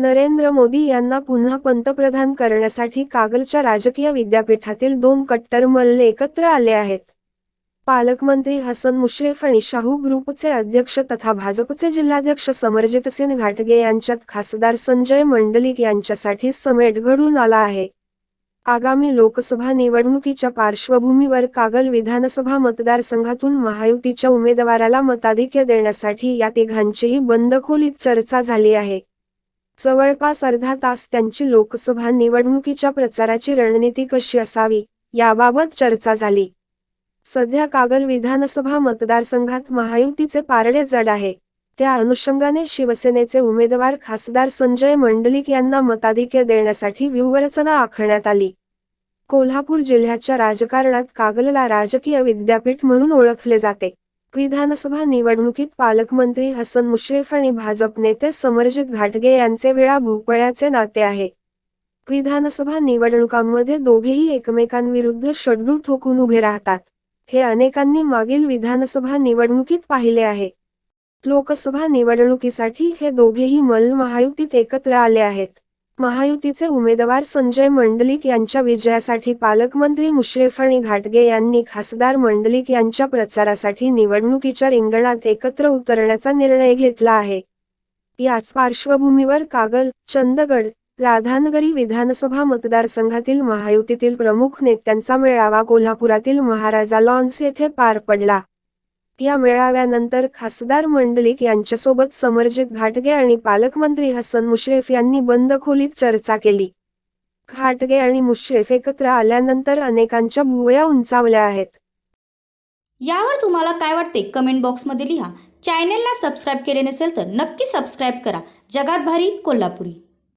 नरेंद्र मोदी यांना पुन्हा पंतप्रधान करण्यासाठी कागलच्या राजकीय विद्यापीठातील दोन कट्टर मल्ल एकत्र आले आहेत. पालकमंत्री हसन मुश्रीफ आणि शाहू ग्रुपचे अध्यक्ष तथा भाजपचे जिल्हाध्यक्ष समरजितसिंह घाटगे यांच्यात खासदार संजय मंडलिक यांच्यासाठी समेट घडून आला आहे. आगामी लोकसभा निवडणुकीच्या पार्श्वभूमीवर कागल विधानसभा मतदारसंघातून महायुतीच्या उमेदवाराला मताधिक्य देण्यासाठी या तिघांचीही बंद खोलीत चर्चा झाली आहे. जवळपास अर्धा तास त्यांची लोकसभा निवडणुकीच्या प्रचाराची रणनीती कशी असावी याबाबत चर्चा झाली. सध्या कागल विधानसभा मतदारसंघात महायुतीचे पारडे जड आहे. त्या अनुषंगाने शिवसेनेचे उमेदवार खासदार संजय मंडलिक यांना मताधिक्य देण्यासाठी व्यूहरचना आखण्यात आली. कोल्हापूर जिल्ह्याच्या राजकारणात कागलला राजकीय विद्यापीठ म्हणून ओळखले जाते. विधानसभा निवडणुकीत पालकमंत्री हसन मुश्रीफ आणि भाजप नेते समरजित घाटगे यांचे वेळा भोपळ्याचे नाते आहे. विधानसभा निवडणुकांमध्ये दोघेही एकमेकांविरुद्ध शड्डू ठोकून उभे राहतात. हे अनेकांनी मागील विधानसभा निवडणुकीत पाहिले आहे. लोकसभा निवडणुकीसाठी हे दोघेही मल महायुतीत एकत्र आले आहेत. महायुतीचे उमेदवार संजय मंडलिक यांच्या विजयासाठी पालकमंत्री मुश्रेफ आणि घाटगे यांनी खासदार मंडलिक यांच्या प्रचारासाठी निवडणुकीच्या रिंगणात एकत्र उतरण्याचा निर्णय घेतला आहे. याच पार्श्वभूमीवर कागल चंदगड राधानगरी विधानसभा मतदारसंघातील महायुतीतील प्रमुख नेत्यांचा मेळावा कोल्हापुरातील महाराजा लॉन्स येथे पार पडला. या मेळाव्यानंतर खासदार मंडलिक यांच्यासोबत समरजित घाटगे आणि पालकमंत्री हसन मुश्रीफ यांनी बंद खोलीत चर्चा केली. घाटगे आणि मुश्रीफ एकत्र आल्यानंतर अनेकांच्या भुवया उंचावल्या आहेत. यावर तुम्हाला काय वाटते कमेंट बॉक्समध्ये लिहा. चॅनेलला सबस्क्राईब केले नसेल तर नक्की सबस्क्राईब करा. जगात भारी कोल्हापुरी.